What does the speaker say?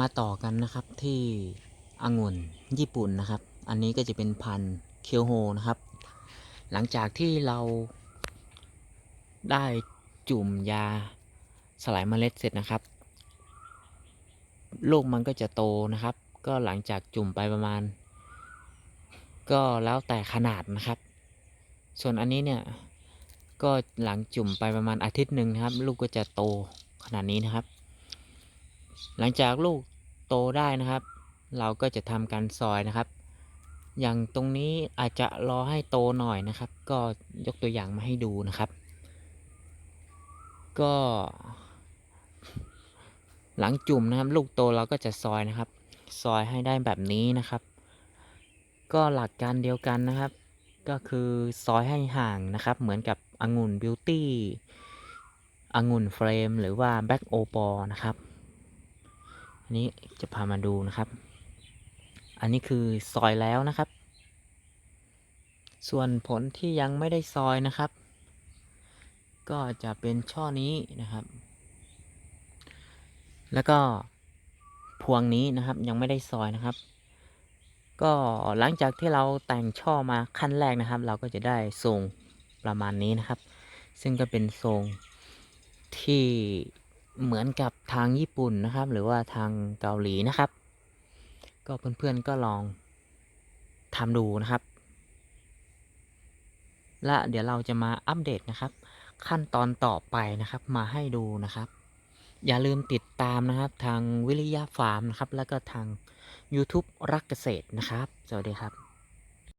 มาต่อกันนะครับที่องุ่นญี่ปุ่นนะครับ อันนี้ก็จะเป็นพันเคียวโฮนะครับ หลังจากที่เราได้จุ่มยาสลายเมล็ดเสร็จนะครับ ลูกมันก็จะโตนะครับ ก็หลังจากจุ่มไปประมาณ ก็แล้วแต่ขนาดนะครับ ส่วนอันนี้เนี่ยก็หลังจุ่มไปประมาณอาทิตย์หนึ่งนะครับ ลูกก็จะโตขนาดนี้นะครับ หลังจากลูกโตได้นะครับ เราก็จะทำการซอยนะครับ อย่างตรงนี้อาจจะรอให้โตหน่อยนะครับ ก็ยกตัวอย่างมาให้ดูนะครับ ก็ หลังจุ่มนะครับ ลูกโตเราก็จะซอยนะครับ ซอยให้ได้แบบนี้นะครับ ก็หลักการเดียวกันนะครับ ก็คือซอยให้ห่างนะครับ เหมือนกับองุ่นบิวตี้องุ่นเฟรมหรือว่าแบ็กโอปอนะครับ อันนี้จะพามาดูนะครับ อันนี้คือซอยแล้วนะครับ ส่วนผลที่ยังไม่ได้ซอยนะครับ ก็จะเป็นช่อนี้นะครับ แล้วก็พวงนี้นะครับยังไม่ได้ซอยนะครับ ก็หลังจากที่เราแต่งช่อมาขั้นแรกนะครับ เราก็จะได้ทรงประมาณนี้นะครับ ซึ่งก็เป็นทรงที่ เหมือนกับทางญี่ปุ่นนะครับ หรือว่าทางเกาหลีนะครับ ก็เพื่อนๆก็ลองทำดูนะครับ และเดี๋ยวเราจะมาอัปเดตนะครับ ขั้นตอนต่อไปนะครับมาให้ดูนะครับ อย่าลืมติดตามนะครับ ทางวิริยะฟาร์มนะครับ แล้วก็ทาง YouTube รักเกษตรนะครับ สวัสดีครับ